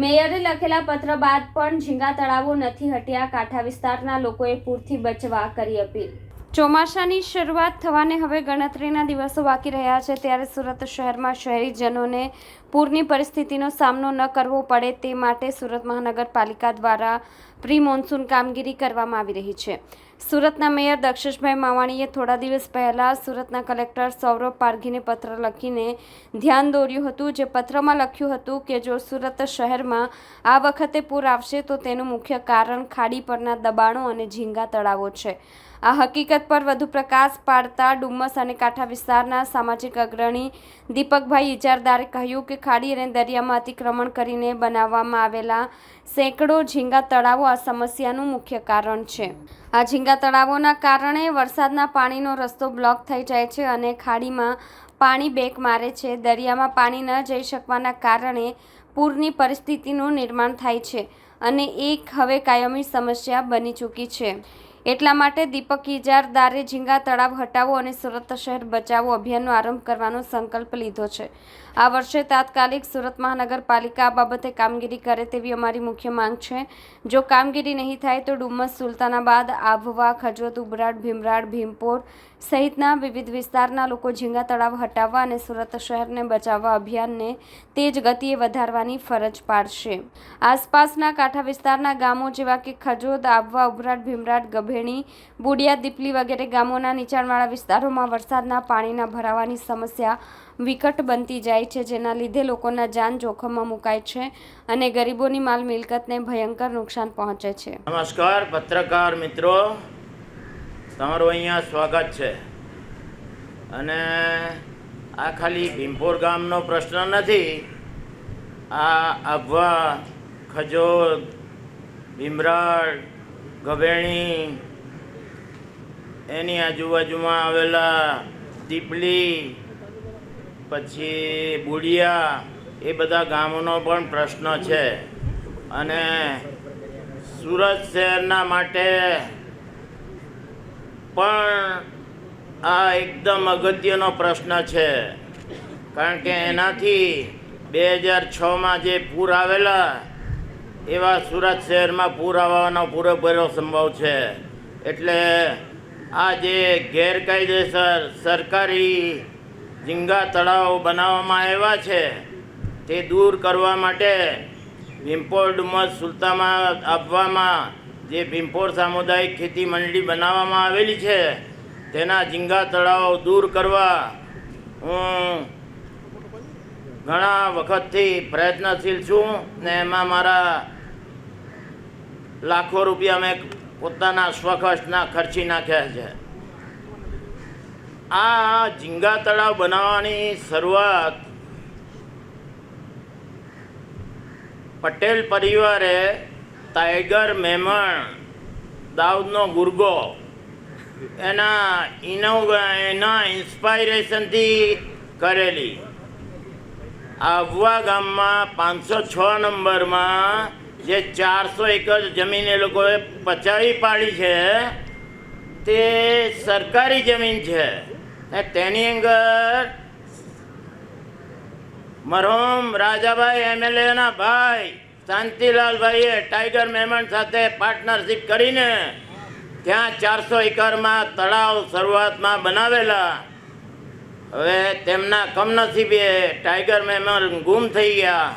મેયરે લખેલા પત્ર બાદ પણ ઝીંગા તળાવો નથી હટ્યા. કાંઠા વિસ્તારના લોકોએ પૂરથી બચવા કરી અપીલ. ચોમાસાની શરૂઆત થવાને હવે ગણતરીના દિવસો બાકી રહ્યા છે. ત્યારે સુરત શહેરમાં શહેરીજનોને પૂરની પરિસ્થિતિનો સામનો ન કરવો પડે તે માટે સુરત મહાનગરપાલિકા દ્વારા પ્રી મોન્સૂન કામગીરી કરવામાં આવી રહી છે. સુરતના મેયર દક્ષેશભાઈ માવાણીએ થોડા દિવસ પહેલાં સુરતના કલેક્ટર સૌરભ પારઘીને પત્ર લખીને ધ્યાન દોર્યું હતું. જે પત્રમાં લખ્યું હતું કે, જો સુરત શહેરમાં આ વખતે પૂર આવશે, તો તેનું મુખ્ય કારણ ખાડી પરના દબાણો અને ઝીંગા તળાવો છે. આ હકીકત પર વધુ પ્રકાશ પાડતા ડુમ્મસ અને કાંઠા વિસ્તારના સામાજિક અગ્રણી દીપકભાઈ ઇજારદારે કહ્યું કે, ખાડી અને દરિયામાં અતિક્રમણ કરીને બનાવવામાં આવેલા સેંકડો ઝીંગા તળાવો આ સમસ્યાનું મુખ્ય કારણ છે. આ ઝીંગા તળાવોના કારણે વરસાદના પાણીનો રસ્તો બ્લોક થઈ જાય છે અને ખાડીમાં પાણી બેક મારે છે. દરિયામાં પાણી ન જઈ શકવાના કારણે પૂરની પરિસ્થિતિનું નિર્માણ થાય છે અને એક હવે કાયમી સમસ્યા બની ચૂકી છે. એટલા માટે દીપક ઇજારદારે ઝીંગા, તળાવ હટાવો અને સુરત શહેર બચાવો અભિયાનનો આરંભ કરવાનો સંકલ્પ લીધો છે. આ વર્ષે તાત્કાલિક સુરત મહાનગરપાલિકા આ બાબતે કામગીરી કરે તેવી અમારી મુખ્ય માંગ છે. જો કામગીરી નહીં થાય તો ડુમ્મસ સુલતાનાબાદ, આભવા ખજોત ઉબરાડ, ભીમરાડ, ભીમપોર સહિતના વિવિધ વિસ્તારના લોકો ઝીંગા, તળાવ હટાવવા અને સુરત શહેરને બચાવવા અભિયાનને તેજ ગતિએ વધારવાની ફરજ પાડશે. આસપાસના કાંઠા વિસ્તારના ગામો જેવા કે ખજોદ આબવા ઉભરાટ ભીમરાટ ગભેણી બુડિયા, દીપલી વગેરે ગામોના નીચાણવાળા વિસ્તારોમાં વરસાદના પાણીના ભરાવાની સમસ્યા વિકટ બનતી જાય છે, જેના લીધે લોકોના જાન જોખમમાં મુકાય છે અને ગરીબોની માલ મિલકતને ભયંકર નુકસાન પહોંચે છે. નમસ્કાર, પત્રકાર મિત્રો. તમારું અહીંયા સ્વાગત છે. અને આ ખાલી ભીમપોર ગામનો પ્રશ્ન નથી, આ આભવા ખજોદ ભીમરાડ ગભેણી એની આજુબાજુમાં આવેલા દીપલી પછી બુડિયા, એ બધા ગામોનો પણ પ્રશ્ન છે. અને સુરત શહેરના માટે પણ આ એકદમ અગત્યનો પ્રશ્ન છે. કારણ કે એનાથી બે હજાર છમાં જે પૂર આવેલા, એવા સુરત શહેરમાં પૂર આવવાનો પૂરેપૂરો સંભવ છે. એટલે આ જે ગેરકાયદેસર સરકારી ઝીંગા તળાવ બનાવવામાં આવ્યા છે, તે દૂર કરવા માટે ભીમપોર ડુમસ સુલતામાં આપવામાં જે ભીમપોર સામુદાયિક ખેતી મંડળી બનાવવામાં આવેલી છે, તેના ઝીંગા તળાવ દૂર કરવા હું ઘણા વખતથી પ્રયત્નશીલ છું ને એમાં મારા લાખો રૂપિયા મેં પોતાના સ્વખર્ચના ખર્ચી નાખ્યા છે. આ ઝીંગા તળાવ બનાવવાની શરૂઆત પટેલ પરિવારે ટાઈગર મેમણ, દાઉદનો ગુરગો એના ઇનો એના ઇન્સ્પાયરેશનથી કરેલી. આવવા ગામમાં પાંચસો છ નંબરમાં જે ચારસો એકર જમીન એ લોકોએ પચાવી પાડી છે, તે સરકારી જમીન છે. ને તેની અંદર મરહોમ રાજાભાઈ એમએલએના ભાઈ શાંતિલાલભાઈએ ટાઈગર મેમન સાથે પાર્ટનરશિપ કરીને ત્યાં ચારસો એકરમાં તળાવ શરૂઆતમાં બનાવેલા. હવે તેમના કમનસીબે ટાઈગર મેમન ગુમ થઈ ગયા.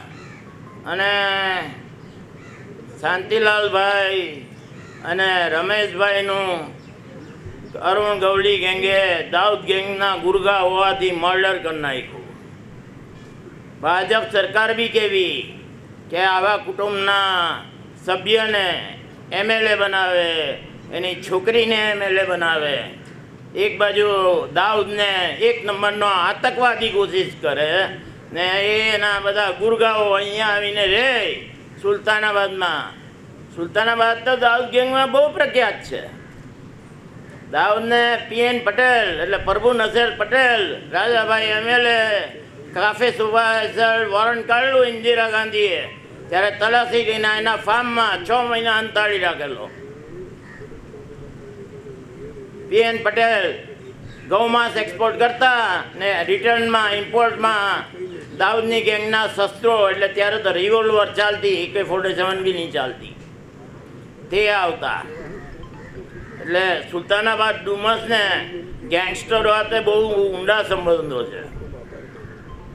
અને શાંતિલાલભાઈ અને રમેશભાઈનું અરુણ ગવડી ગેંગે દાઉદ ગેંગના ગુરગા હોવાથી મર્ડર કરી નાખ્યું. ભાજપ સરકાર બી કેવી કે આવા કુટુંબના સભ્યને એમએલએ બનાવે, એની છોકરીને એમએલએ બનાવે. એક બાજુ દાઉદને એક નંબરનો આતંકવાદી કોશિશ કરે ને એના બધા ગુરગાઓ અહીંયા આવીને રહે સુલતાનાબાદમાં. સુલતાનાબાદ તો દાઉદ ગેંગમાં બહુ પ્રખ્યાત છે. દાઉદને પીએન પટેલ એટલે Prabhu નસર Patel, Rajabhai M L A cafe સુભાષર વોરંટ કાઢેલું ઇન્દિરા ગાંધીએ ત્યારે તલાસી ગઈને એના ફાર્મમાં છ મહિના અંતાળી રાખેલો. પીએન પટેલ ગૌમાંસ એક્સપોર્ટ કરતા ને રિટર્નમાં, ઇમ્પોર્ટમાં દાઉદની ગેંગના શસ્ત્રો, એટલે ત્યારે તો રિવોલ્વર ચાલતી એકે ફોર્ટી સેવન બી નહીં ચાલતી. તે આવતા. એટલે સુલતાનાબાદ ડુમસને ગેંગસ્ટર વાતે બહુ ઊંડા સંબંધો છે.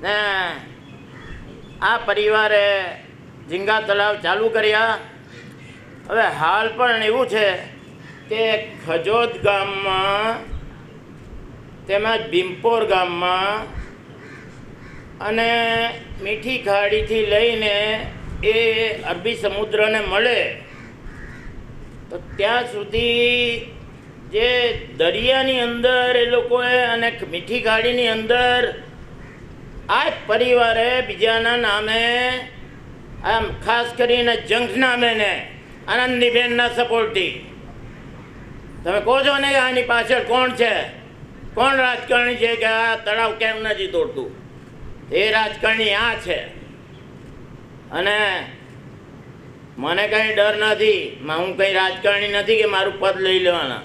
ને આ પરિવારે ઝીંગા તળાવ ચાલુ કર્યા. હવે હાલ પણ એવું છે કે ખજોદ ગામમાં તેમજ ભીમપોર ગામમાં અને મીઠી ખાડીથી લઈને એ અરબી સમુદ્રને મળે, તો ત્યાં સુધી જે દરિયાની અંદર એ લોકોએ અને મીઠી ખાડીની અંદર આ પરિવારે બીજાના નામે, આમ ખાસ કરીને જંખ નામે ને આનંદીબેનના સપોર્ટી તમે કહો છો ને કે આની પાછળ કોણ છે? કોણ રાજકારણી છે કે આ તળાવ કેમ નથી તોડતું? એ રાજકારણી આ છે. અને મને કંઈ ડર નથી. હું કંઈ રાજકારણી નથી કે મારું પદ લઈ લેવાના.